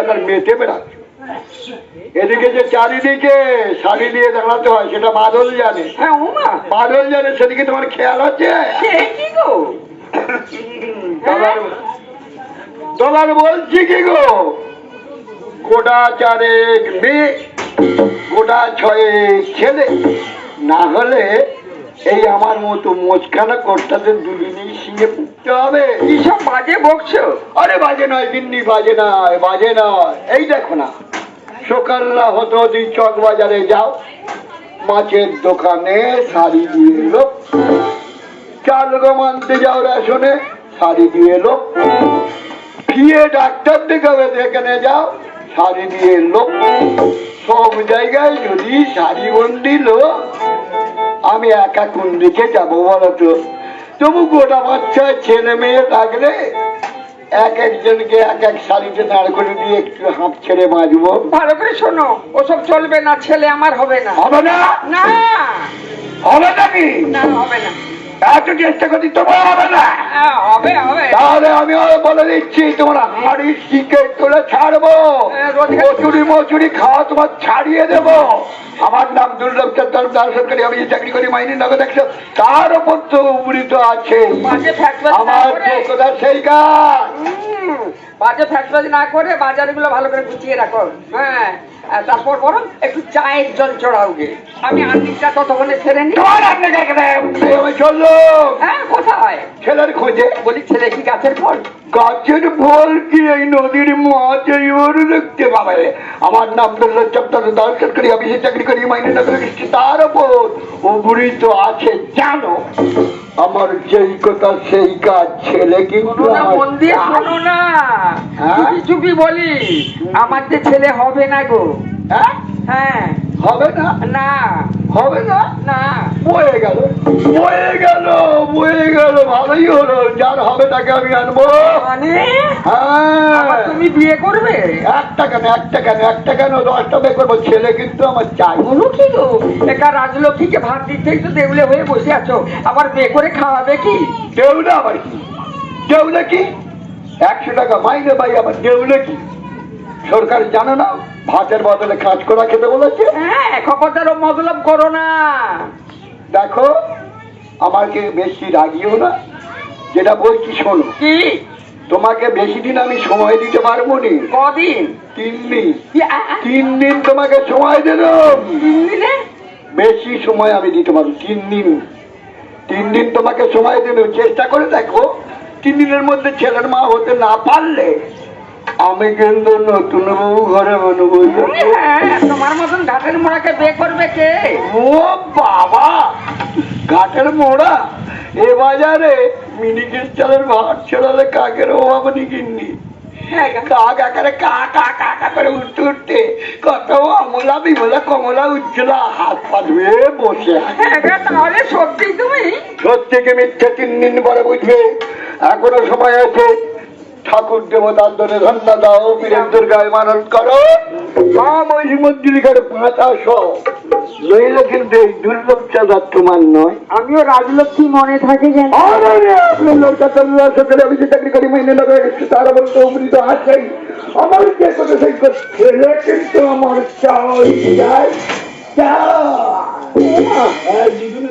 এখন মেতে বেড়াচ্ছ এদিকে যে চারিদিকে শাড়ি দিয়ে হয় সেটা বাদল জানে। হ্যাঁ বাদল জানে সেদিকে তোমার খেয়াল আছে? তোমার বলছি কি গো? গোটা চারেক মেয়ে গোটা ছয়েক ছেলে। না হলে এই আমার মতো মোচখানা কর্তাদের দুদিনই সিঙে পুকতে হবে। কিসব বাজে বকছো? আরে বাজে নয় দিন্নি বাজে নয় বাজে নয়। এই দেখো না সকালরা হতো দুই চক বাজারে যাও। মাছের দোকানে শাড়ি দিয়ে এলো। চাল গম আনতে যাও রেশনে শাড়ি দিয়ে এলো। ফিয়ে ডাক্তার দেখাবে যেখানে যাও শাড়ি দিয়ে এলো। সব জায়গায় যদি শাড়ি বন্দি লোক আমি একা কোন দিকে যাব বলতো তবু গোটা বাচ্চা ছেলে মেয়ে থাকলে এক একজনকে এক এক শাড়িতে দাঁড় করে দিয়ে একটু হাঁপ ছেড়ে বাঁচবো ভালো করে শোনো ওসব চলবে না ছেলে আমার হবে না। হবে না? না। হবে না কি না হবে না। এত চেষ্টা করছি তোমার হবে না। হ্যাঁ, তাহলে আমি বলে দিচ্ছি তোমার হাড়ি শিখে তুলে ছাড়বো। হ্যাঁ, মচুরি মচুরি খাওয়া তোমার ছাড়িয়ে দেবো। আমার নাম দুর্লভ চন্দ্র দাস সরকারি আমি চাকরি করি মাইনে নগদ দেখছ তার তো উপরি তো আছে। আমার সেই কাজ বাজে ফ্যাক্টরি না করে বাজারগুলো ভালো করে গুছিয়ে রাখো। হ্যাঁ তারপর বরং একটু চায়ের জল চড়াও গে। আমি আন্দিটা ততক্ষণে ছেড়ে নি। চলল। হ্যাঁ কোথায়? ছেলের খোঁজে। বলি ছেলে কি গাছের ফল? গাছের ফল কি এই নদীর মাছ? ওর দেখতে পাবে। আমার নাম দুর্লভ চন্দ্র দাস সরকারি অফিসে চাকরি করি মাইনে তার ওপর তো আছে জানো? আমার যেই কথা সেই কাজ ছেলে কিন্তু মন দিয়ে শোনো না? চুপি চুপি বলি আমার যে ছেলে হবে না গো। হ্যাঁ? হ্যাঁ। হবে না? না। হবে না? না। বয়ে গেল। বয়ে গেল বয়ে গেল ভালোই হলো। যার হবে তাকে আমি আনব। মানে? হ্যাঁ। তুমি বিয়ে করবে? একটা কেন একটা কেন একটা কেন? দশটা বের করব। ছেলে কিন্তু আমার চাই। বলো কি গো? একা রাজলক্ষ্মীকে ভাত দিতেই তো দেউলে হয়ে বসে আছো। আবার বিয়ে করে খাওয়াবে কি? দেউলে আবার কি? দেউলে কি? একশো টাকা মাইনে পাই আবার দেউলে কি সরকার জানো না ভাতের বদলে কাজ করা খেতে বলেছে? হ্যাঁ খবরদারও মতলব করো না। দেখো আমাকে বেশি রাগিও না? যেটা বলছি শোনো। কি? তোমাকে বেশি দিন আমি সময় দিতে পারব নি। কদিন? তিন দিন। তিন দিন তোমাকে সময় দিলাম তিন দিনে? বেশি সময় আমি দিতে পারব। তিন দিন। তিন দিন তোমাকে সময় দিল চেষ্টা করে দেখো। তিন দিনের মধ্যে ছেলের মা হতে না পারলে আমি কিন্তু নতুন বউ ঘরে বানবো। হ্যাঁ, তোমার মতন ঘাটের মোড়াকে বিয়ে করবে কে? ও বাবা ঘাটের মোড়া? এ বাজারে মিনি ক্রিস্টালের ভাত ছড়ালে কাকের অভাব হ্যাঁ, কাক আকারে কা কা কা কা করে উঠতে উঠতে কত আমলা বিমলা কমলা উজ্জ্বলা হাত পা ধুয়ে বসে। হ্যাঁ তাহলে সত্যি তুমি? সত্যিকে মিথ্যে তিন দিন পরে বুঝবে? এখনও সময় আছে। ঠাকুর দেবতার ধরে ধন্যা দাও বীরের দুর্গায় মানন করো। মন্দিরিকার নইলে কিন্তু এই দুর্লভ চাঁদা তোমার নয়। আমিও রাজলক্ষ্মী মনে থাকে যেন। চাকরি করি তারা বলতে অমৃত আমার যে কথা সেই ছেলে কিন্তু আমার চাই চাই ওরা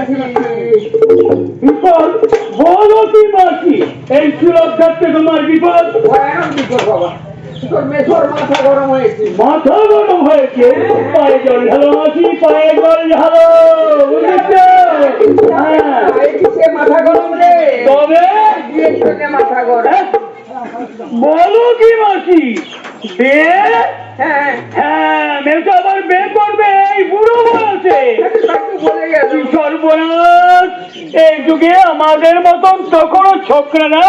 বিপদে বিপদ বলো কি মাসি এই সুলভ থাকতে তোমার বিপদ ভয়ানক বিপদ বাবা মাথা গরম হয়েছে মাথা গরম হয়েছে পায়ে জল ঢালো মাসি পায়ে জল ঢালো বুঝেছ হ্যাঁ। মাথা গরম রে তবে মাথা গরম বলো কি মাসি? বে হ্যাঁ। হ্যাঁ মেয়েটা আবার বে করবে এই বুড়ো বয়সে। সর্বনাশ। এই যুগে আমাদের মতন তখনও ছোকরারা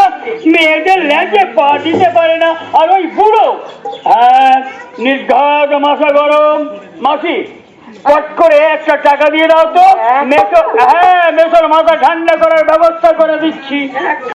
মেয়েদের ল্যাজে পা দিতে পারে না। আর ওই বুড়ো হ্যাঁ নির্ঘাত মাসা গরম। মাসি কট করে একটা টাকা দিয়ে দাও তো। মেসো হ্যাঁ মেসোর মাথা ঠান্ডা করার ব্যবস্থা করে দিচ্ছি।